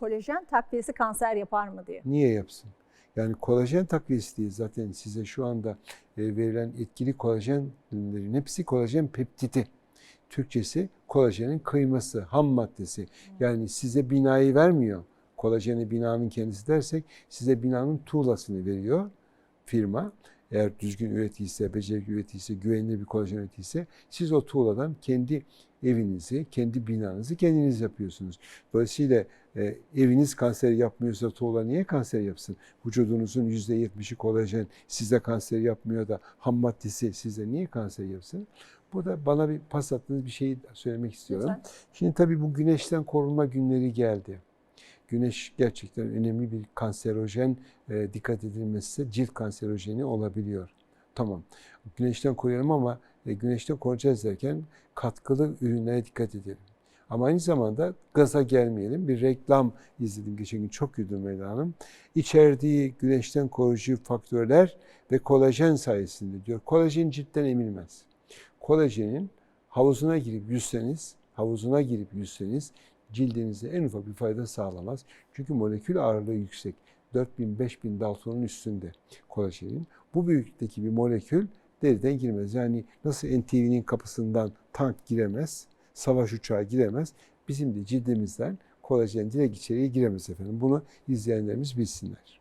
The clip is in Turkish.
kolajen takviyesi kanser yapar mı diye. Niye yapsın? Yani kolajen takviyesi değil zaten size şu anda e, verilen etkili kolajenlerin hepsi kolajen peptidi. Türkçesi kolajenin kıyması, ham maddesi. Yani size binayı vermiyor. Kolajeni binanın kendisi dersek size binanın tuğlasını veriyor firma. Eğer düzgün üretilse, becerikli üretilse, güvenilir bir kolajen üretilse siz o tuğladan kendi evinizi, kendi binanızı kendiniz yapıyorsunuz. Dolayısıyla e, eviniz kanser yapmıyorsa tuğla niye kanser yapsın? Vücudunuzun %70'i kolajen size kanser yapmıyor da ham maddesi size niye kanser yapsın? Burada bana bir pas attığınız bir şeyi söylemek istiyorum. Lütfen. Şimdi tabii bu güneşten korunma günleri geldi. Güneş gerçekten önemli bir kanserojen. E, dikkat edilmezse cilt kanserojeni olabiliyor. Tamam. Güneşten koruyalım ama e, güneşten koruyacağız derken katkılı ürünlere dikkat edelim. Ama aynı zamanda gaza gelmeyelim. Bir reklam izledim geçen gün çok güldüm Meyla Hanım. İçerdiği güneşten koruyucu faktörler ve kolajen sayesinde diyor. Kolajen ciltten emilmez. Kolajenin havuzuna girip yüzseniz, havuzuna girip yüzseniz cildinize en ufak bir fayda sağlamaz. Çünkü molekül ağırlığı yüksek. 4000-5000 Dalton'un üstünde kolajenin. Bu büyüklükteki bir molekül deriden girmez. Yani nasıl NTV'nin kapısından tank giremez, savaş uçağı giremez. Bizim de cildimizden kolajen direkt içeriye giremez efendim. Bunu izleyenlerimiz bilsinler.